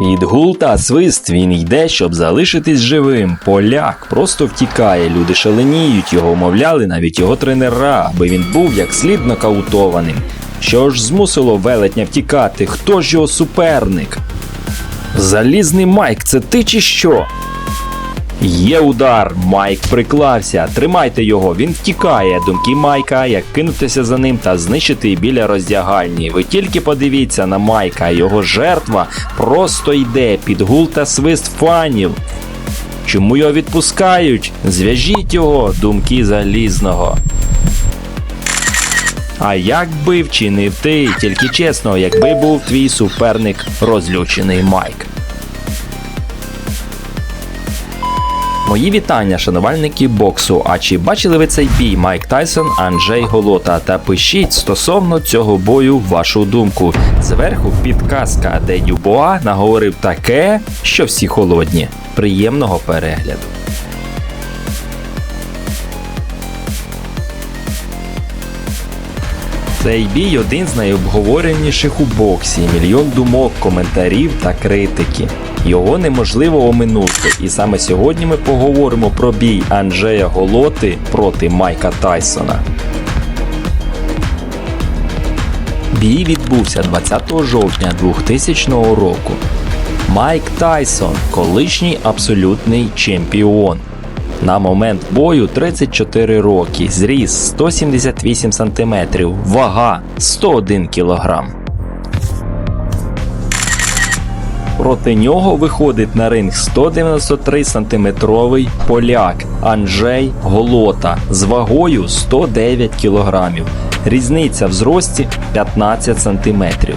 Відгул та свист він йде, щоб залишитись живим. Поляк просто втікає. Люди шаленіють, його умовляли навіть його тренера, аби він був як слід нокаутованим. Що ж змусило велетня втікати? Хто ж його суперник? Залізний Майк, це ти чи що? Є удар, Майк приклався. Тримайте його, він втікає. Думки Майка, як кинутися за ним та знищити біля роздягальні. Ви тільки подивіться на Майка, його жертва просто йде під гул та свист фанів. Чому його відпускають? Зв'яжіть його, думки залізного. А як би вчинив ти, тільки чесно, якби був твій суперник розлючений Майк. Мої вітання, шанувальники боксу. А чи бачили ви цей бій Майк Тайсон, Анджей Голота? Та пишіть стосовно цього бою вашу думку. Зверху підказка, де Дюбоа наговорив таке, що всі холодні. Приємного перегляду. Цей бій один з найобговореніших у боксі. Мільйон думок, коментарів та критики. Його неможливо оминути. І саме сьогодні ми поговоримо про бій Анджея Голоти проти Майка Тайсона. Бій відбувся 20 жовтня 2000 року. Майк Тайсон, колишній абсолютний чемпіон. На момент бою 34 роки, зріс 178 см, вага 101 кг. Проти нього виходить на ринг 193 сантиметровий поляк Анджей Голота з вагою 109 кг. Різниця в зрості 15 сантиметрів.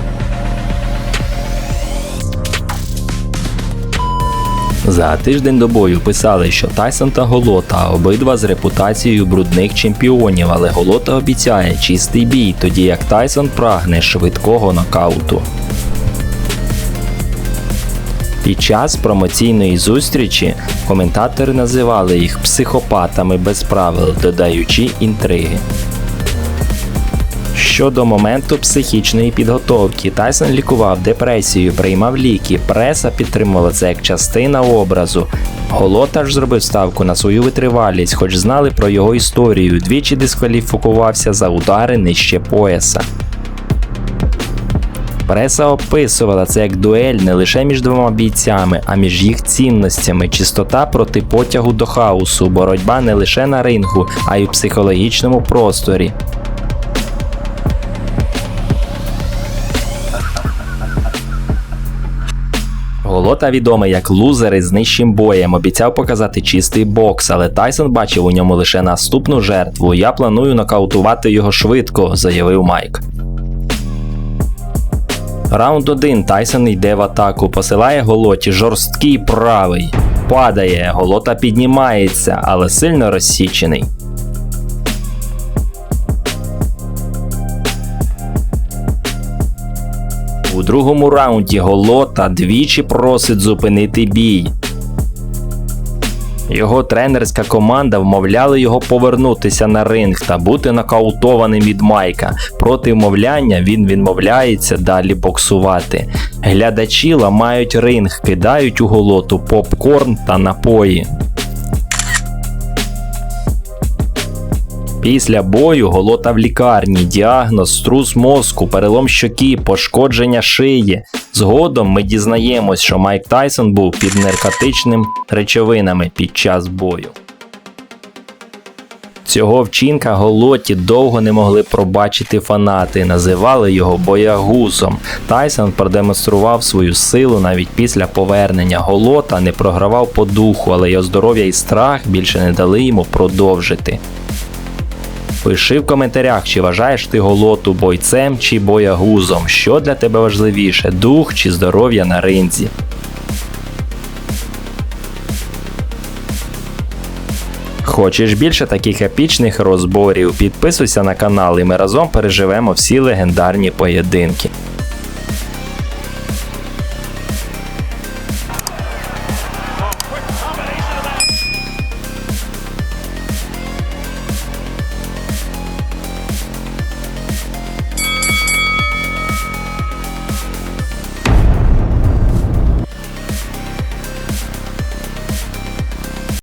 За тиждень до бою писали, що Тайсон та Голота обидва з репутацією брудних чемпіонів, але Голота обіцяє чистий бій, тоді як Тайсон прагне швидкого нокауту. Під час промоційної зустрічі коментатори називали їх психопатами без правил, додаючи інтриги. Щодо моменту психічної підготовки, Тайсон лікував депресію, приймав ліки, преса підтримувала це як частина образу. Голота ж зробив ставку на свою витривалість, хоч знали про його історію, двічі дискваліфікувався за удари нижче пояса. Преса описувала це як дуель не лише між двома бійцями, а між їх цінностями, чистота проти потягу до хаосу, боротьба не лише на рингу, а й у психологічному просторі. Голота відомий як лузер із нижчим боєм, обіцяв показати чистий бокс, але Тайсон бачив у ньому лише наступну жертву. Я планую нокаутувати його швидко, заявив Майк. Раунд 1. Тайсон йде в атаку, посилає голоті жорсткий правий. Падає, голота піднімається, але сильно розсічений. У другому раунді голота двічі просить зупинити бій. Його тренерська команда вмовляли його повернутися на ринг та бути нокаутованим від Майка. Проти вмовляння він відмовляється далі боксувати. Глядачі ламають ринг, кидають у голоту попкорн та напої. Після бою голота в лікарні, діагноз, струс мозку, перелом щоки, пошкодження шиї. Згодом ми дізнаємось, що Майк Тайсон був під наркотичними речовинами під час бою. Цього вчинка Голоті довго не могли пробачити фанати, називали його боягузом. Тайсон продемонстрував свою силу навіть після повернення. Голота не програвав по духу, але його здоров'я і страх більше не дали йому продовжити. Пиши в коментарях, чи вважаєш ти голоту бойцем чи боягузом. Що для тебе важливіше, дух чи здоров'я на ринзі. Хочеш більше таких епічних розборів? Підписуйся на канал і ми разом переживемо всі легендарні поєдинки.